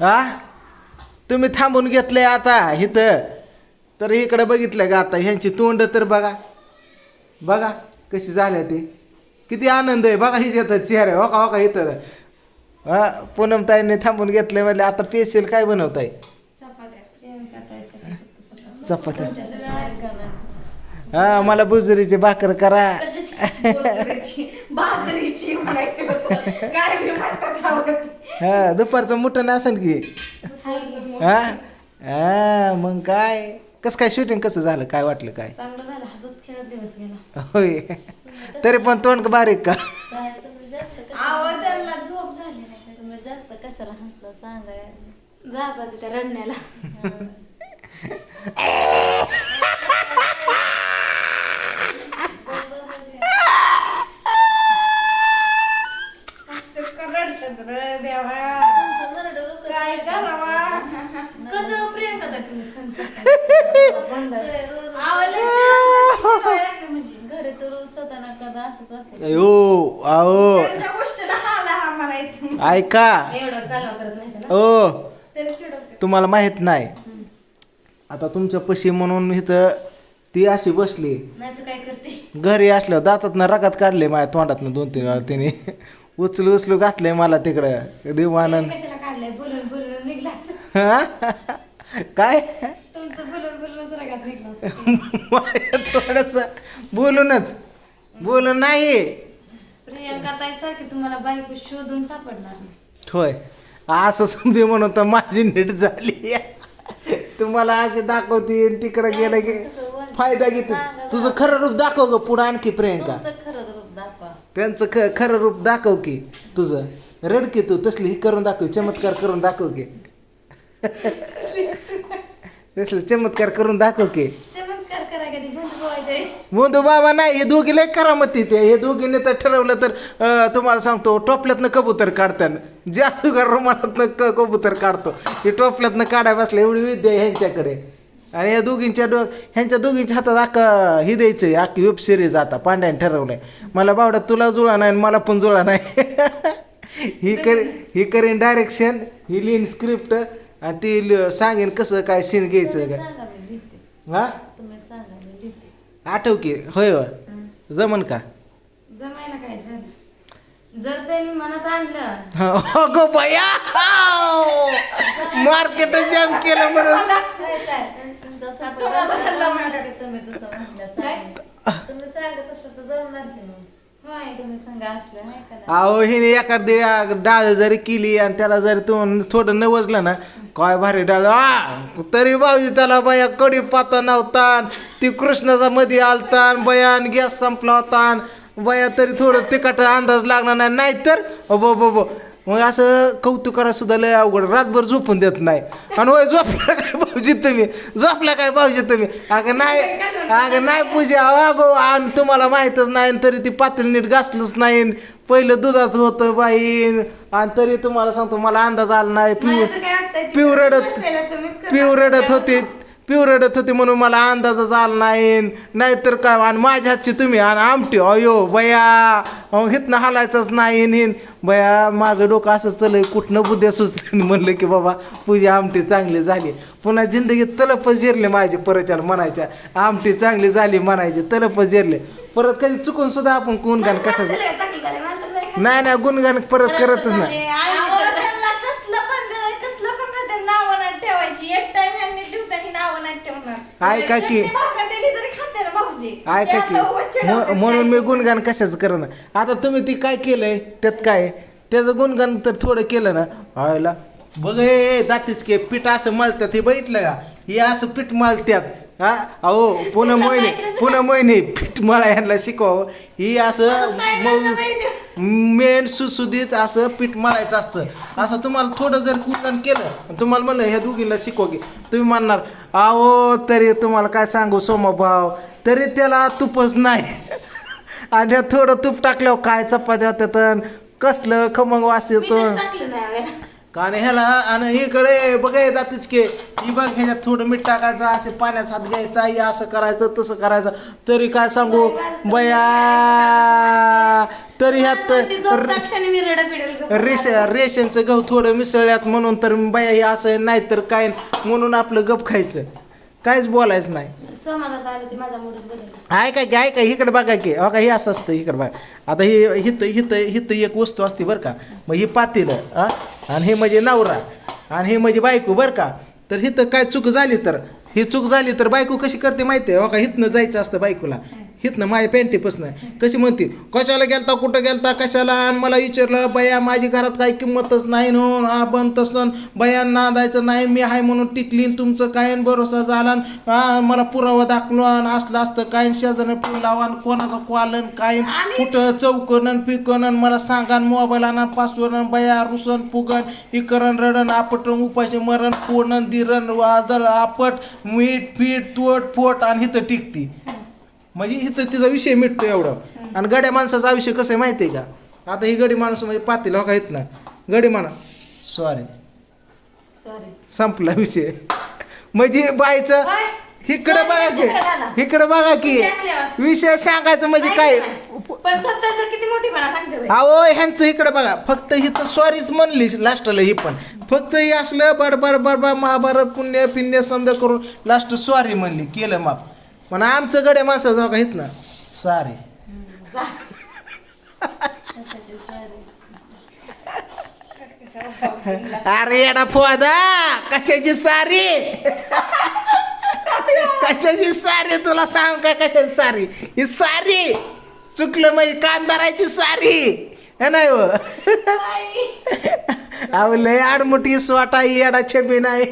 हा? तुम्ही थांबून घेतलंय आता इथं. तर इकडे बघितलं का आता? ह्यांची तोंड तर बघा. बघा कशी झाल्या ते. किती आनंद आहे बघा हिच्यात चेहरा हो का हो का इथं? हा पूनम ताईने थांबून घेतलंय म्हणजे आता पेशल काय बनवताय? चपात्या. हा मला बुजुरीचे भाकर करा. बाजरीची? म्हणायची. काय बी म्हणतात आवडत. हा दुपारचं मुठं असेल की. हा? हा मग काय? कसं काय शूटिंग कसं झालं? काय वाटलं काय? चांगलं झालं. हसत खेळत दिवस गेला. होय. तरी पण तोंड का? बारीक का जास्त आवाज त्यांना झोप झाली. नाही जास्त कशाला हसलं सांगाय जाताच त्या रडण्याला. रडतात र देवा तुमचं काय करावा कसं प्रेम करता तुम्ही सांगता बंद आहे. रोज आवडलं चिडचिड घरी तर रोज स्वतः ना कदा असंच असतं अयो आओ. त्यांच्या गोष्टीला हा लहा म्हणायचं ऐका. एवढं कालवा करत नाही ना ओ त्याला चिडवते तुम्हाला माहीत नाही. आता तुमच्या पशी म्हणून इथं ती अशी बसली. नाही तर काय करते? घरी असल्यावर दातात रगात काढले माझ्या तोंडातनं दोन तीन वेळा तिने. उचलू उचलू घातलंय मला तिकडं. देवानंद कशाला काढलंय? बोलून बोलून निघला असं. काय? तुमचं बोलून बोलूनच रगात निघला असं. माझ्या थोडस बोलूनच. बोलून नाही. प्रियंका ताई सारखी तुम्हाला बायको शोधून सापडणार नाही. होय. असं समजे म्हणून तर माझी नीट झाली. तुम्हाला असे दाखवते तिकडे गेलं की फायदा घेते तुझं खरं रूप दाखव ग पुढं आणखी प्रियंका. तुमचं खरं रूप दाखवा. त्यांचं ख खरं रूप दाखव की तुझं. रड की तू तसली ही करून दाखव चमत्कार करून दाखव की. तसलं चमत्कार करून दाखव की. चमत्कार करा कधी बंद पोवायचे मोदू बाबा नाही हे दोघी लय करामती ते. हे दोघीने तर ठरवलं तर अं, तुम्हाला सांगतो टोपल्यातनं कबूतर काढताना जादूगार रुमालातनं क कबूतर काढतो. हे टोपल्यातनं काढाय बसलं एवढी विद्या आहे ह्यांच्याकडे. आणि या दोघींच्या डो ह्यांच्या दोघींच्या हातात अख्खा ही द्यायचं अख्खी वेब सिरीज आता पांड्याने ठरवलंय. मला बावड्या तुला जुळा नाही आणि मला पण जुळा नाही. ही कर ही करीन डायरेक्शन ही लिहिन स्क्रिप्ट आणि ती सांगेन कसं काय सीन घ्यायचं काय. लिहिते. हा? आठव की होय जमन का? जमायला काय झालं? जर त्यांनी मनात आणलं. हो, अगो बया मार्केट जाम केलं म्हणून. काय काय तुमचं असं जमणार की तुम्ही तसं म्हटलं सांगा. तुम्ही सांगत असलं तर जमणार की मग. होय. तुम्ही सांगा असलं नाही का नाही? अहो हिने एखादी डाळ जरी केली आणि त्याला जरी तू थोडं नवजलं ना काय भारी डाळ. आ तरी भाऊजी त्याला बया कडी पाता नव्हता ती कृष्णाचा मध्ये आलता बयान गॅस संपला होता बया तरी थोडं तिखट अंदाज लागणार नाही नाहीतर बो बो बो मग असं कौतुक करा सुद्धा लय अवघड रातभर झोपून देत नाही. आणि होय झोपला काय भाऊजी तुम्ही? झोपला काय भाऊजी तुम्ही? अगं नाही अगं नाही पूजा अगो आणि तुम्हाला माहीतच नाही तरी ती पातळी नीट घासलंच नाही. पहिलं दुधाचं होतं बाईन आणि तरी तुम्हाला सांगतो मला अंदाज आला नाही. पिऊ पिऊ रडत. पिऊ रडत होते. रडत होते म्हणून मला अंदाजच आला नाही. नाहीतर काय आणि माझ्या हातची तुम्ही आणि आमटी. अयो बया. हिथनं हालायचंच नाही हिन बया माझं डोकं असं चलय कुठनं बुद्ध्या सुचलं? म्हणलं की बाबा पूजा आमटी चांगली झाली. पुन्हा जिंदगीत तलपच जिरले माझे परच्याला म्हणायच्या आमटी चांगली झाली म्हणायचे तलपच जिरले. परत कधी चुकून सुद्धा आपण गुणगान नाही नाही नाही गुणगान परत करतच नाही अहो, त्यांना कसलं पण कसलं पण खाते नावं नाही ठेवायची एक टाइम ह्यांनी ठेवताना नावं नाही ठेवणार ऐका की चटणी भाकर दिली तरी खाते ना भाऊजी. ऐका की आता उगाच म- चिडवतात म्हणून मी. गुणगान कशाच करणं आता तुम्ही ती काय केलंय? त्यात काय? त्याचं गुणगान तर थोडं केलं ना? आयला. बघ हे दातीच के पीठ असं मळतात हे बघितलं का? हे असं पीठ मळत्यात हा? अहो पुन्हा मोहिनी पुन्हा मोहिनी पीठ मळा यांना शिकवावं. ही असं मग मेन सुसुदीत असं पीठ मळायचं असतं. असं तुम्हाला थोडं जर गुणगान केलं तुम्हाला म्हणलं ह्या दोघीला शिकवा की. तुम्ही म्हणणार अहो तरी तुम्हाला काय सांगू सोमाभाव तरी त्याला तुपच नाही. आणि थोडं तूप टाकल्यावर काय चपात्या होत्यात अन कसलं खमंग वास येतो आणि ह्याला आणि इकडे बघाय जातीच की. ही बघ ह्याच्यात थोडं मीठ टाकायचं असे पाण्यात हात घ्यायचा हे असं करायचं तसं करायचं. तरी काय सांगू? बया तरी ह्यात रेश रेशनचं गहू थोडं मिसळल्यात म्हणून तर बया हे असं नाही तर काय? म्हणून आपलं गप खायचं. काहीच बोलायचं नाही. समाजात आलं ते माझा मूडच ऐका की ऐका इकडे बघा की हो का हे असं असतं इकडे बघा. आता ही हित हित हित एक वस्तू असते बरं का. मग ही पातेलं आणि हे म्हणजे नवरा. आणि हे म्हणजे बायको बरं का. तर हिथं काय चूक झाली तर ही चूक झाली तर बायको कशी करते माहिती आहे? हो का हिथनं जायचं असतं बायकोला. हिथनं माझ्या पॅन्टीपासनं. कशी म्हणते कशाला गेलता कुठं गेलता कशाला? आणि मला विचारलं बया माझी घरात काही किंमतच नाही म्हणून हा पण तसं बया नांदायचं नाही मी आहे म्हणून टिकली आणि तुमचं काय न भरोसा झाला न, मला पुरावा दाखलो आणि असलं असतं काय शेजारने फोन लावा कोणाचं कॉलन काय न, कुठं चौकन पिकन मला सांगा मोबाईल आणा पासवर्ड बया रुसन फुगन इकरण रडन आपटन उपाशी मरण पोणन दिरण वादळ आपट मीठ पीठ तोट फोट आणि इथं टिकती. म्हणजे इथं तिचा विषय मिटतो एवढं. आणि गड्या माणसाचा विषय कसं आहे माहिती आहे का? आता ही गडी माणूस म्हणजे पातील हो का येत ना गडी माणूस सॉरी सॉरी संपला विषय. म्हणजे बायचं. इकडं बघा. की इकडं बघा की विषय सांगायचं म्हणजे काय. अहो ह्यांचं इकडं बघा. फक्त हिथं सॉरीच म्हणली लास्टला ही पण. फक्त हे असलं बडबड बडबड महाभारत पुण्य पिण्य समजा करून लास्ट सॉरी म्हणली. केलं माप पण आमचं गड्या माणसाचं बघा हित ना सारे. अरे येडा फोदा कशाची सारी? कशाची सारी? तुला सांग काय कशाची सारी? ही सारी. चुकलं म्हणजे कांदाराची सारी. है नाही हो? अहो लय आडमुठी स्वाटा येडा छबी नाही.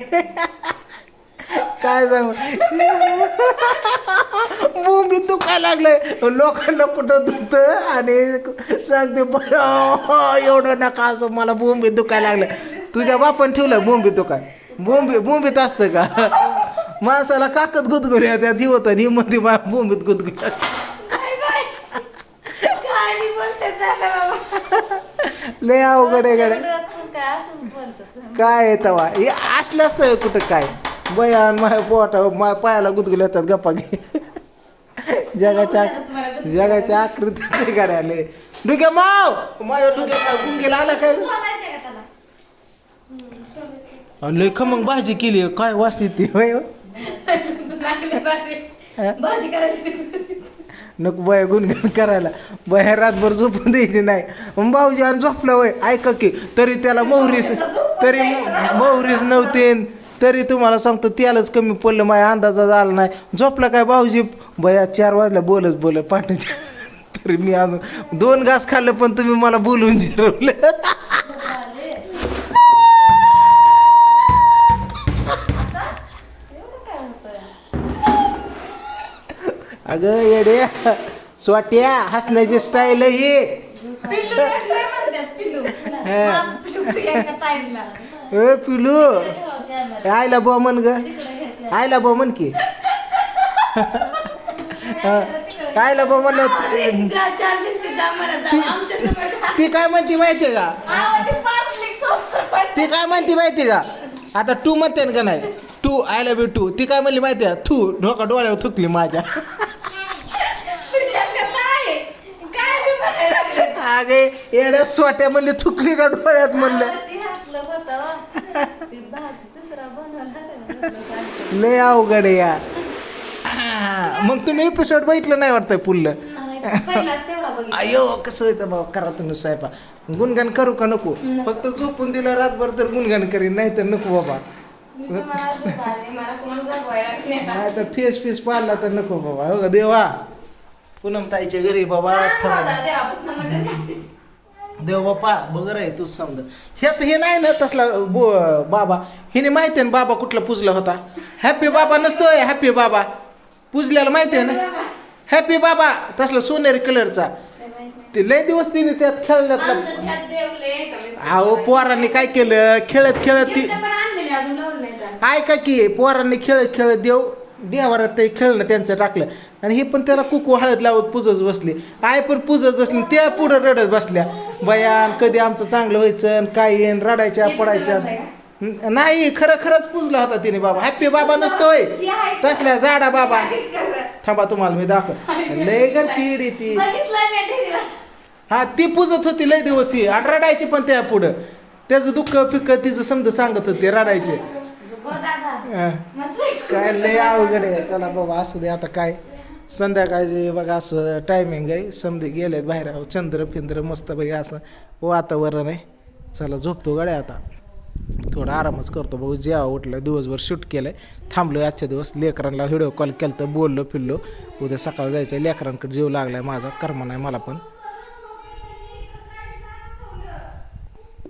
काय सांगू? भूमी दुखायला लागलंय. लोकांना कुठं दुखतं? आणि सांगते "ब- एवढं नका असं मला भूमी दुखायला लागलं तुझ्या बापान ठेवलं भूमी दुखाय. भूमी भूमीत असतं का? माणसाला काकत गुदगुल्या त्यात ही होतं ही म्हणते मा भूमीत गुदगुल्या बाबा. लय अवघड आहे काय तवा? हे असलं असतं कुठं काय? बयान माझ्या पोटा माझ्या पायाला गुदगुल्या येतात गप्पा घे. जगाच्या जगाच्या आकृती गाड्याले डुग्या माव! माझ्या डुग्या गुंगेला आला काय? लय मग भाजी केली. काय वाचते ती होय? करायची. नको बया गुणगान करायला. बया रातभर झोपून द्यायची नाही. मग भाऊजी आणि झोपलं वय ऐका की तरी त्याला मोहरीस तरी मोहरीस नव्हते तरी तुम्हाला सांगतो त्यालाच कमी पडलं माझ्या अंदाजा झाला नाही. झोपला काय भाऊजी? बया चार वाजल्या बोलत बोलत पाठीच्या तरी मी अजून दोन घास खाल्लं पण तुम्ही मला बोलवून जिरवलं. अगं येडे. स्वाट्या हसण्याची स्टाईल ही. ए पिलू. आयला बुवा म्हण ग. आयला बुवा म्हण की. आयला बुवा म्हणलं. ती काय म्हणते माहितीये का? ते काय म्हणते माहितीये का? आता टू म्हणते ना का नाही? Too I love you too ती काय म्हणली माहितीये? थू ढोका डोळ्यावर थुकली माझ्या. अगे येड्या सोट्या म्हणली थुकली का डोळ्यात म्हणलं? होतं. ती दुसरा बनवला लय अवघड आहे या मग तुम्ही एपिसोड बघितलं नाही वाटतं पुल्लं पहिलाच तेवढा बघितला. अयो कसं व्हायचं बाबा करा तुम्ही स्वयंपाक गुणगान करू का नको फक्त झोपून दिलं रातभर तर गुणगान करीन नाही तर नको बाबा मी तुम्हाला झोप आली, मला कोण जगवायला नाही. नाही तर फेस फेस पाडला तर नको बाबा हो का देवा पूनम ताईच्या घरी बाबा थांबा. माझा देवापासून मटण खाते. देव बाप्पा बगर आहे तूच समजा हे तर हे नाही ना तसला बो बाबा. हिने माहिती आहे ना बाबा कुठला पुजला होता? हॅपी बाबा नसतोय हॅपी बाबा. पुजल्याला माहिती आहे ना? हॅपी बाबा तसला सोनेरी कलरचा ते लय दिवस तिने त्यात खेळल्यात अहो पोरांनी काय केलं? खेळत खेळत ती ऐका की पोरांनी खेळत खेळत देव देवारात ते खेळणं त्यांचं टाकलं. आणि हे पण त्याला कुकू हळद लावत पुजत बसली. आई पण पुजत बसली त्या पुढं रडत बसल्या. बयान कधी आमचं चांगलं व्हायचं काय येईन रडायच्या पडायच्या. नाही खरं खरंच पुजला होता तिने बाबा. हॅप्पी बाबा नसतो होय. तसल्या जाडा बाबा. थांबा तुम्हाला मी दाखव. लय घरची इडी ती. हा ती पुजत होती लय दिवस ही. आणि रडायची पण त्या पुढं. त्याचं दुःख पिक तिचं समजा सांगत होते रडायचे. हो काय लय अवघड आहे. चला बाबा असू दे आता काय. संध्याकाळचे बघा असं टायमिंग आहे. समधी गेलेत बाहेर. चंद्र फिंद्र मस्त बाई असं वातावरण आहे. चला झोपतो गाड्या आता. थोडा आरामच करतो. भाऊ जेव्हा उठलं दिवसभर शूट केलंय. थांबलो आजच्या दिवस. लेकरांना व्हिडिओ कॉल केला तर बोललो फिरलो. उद्या सकाळ जायचं लेकरांकडे जीव लागलाय माझा. कर्म नाही मला पण.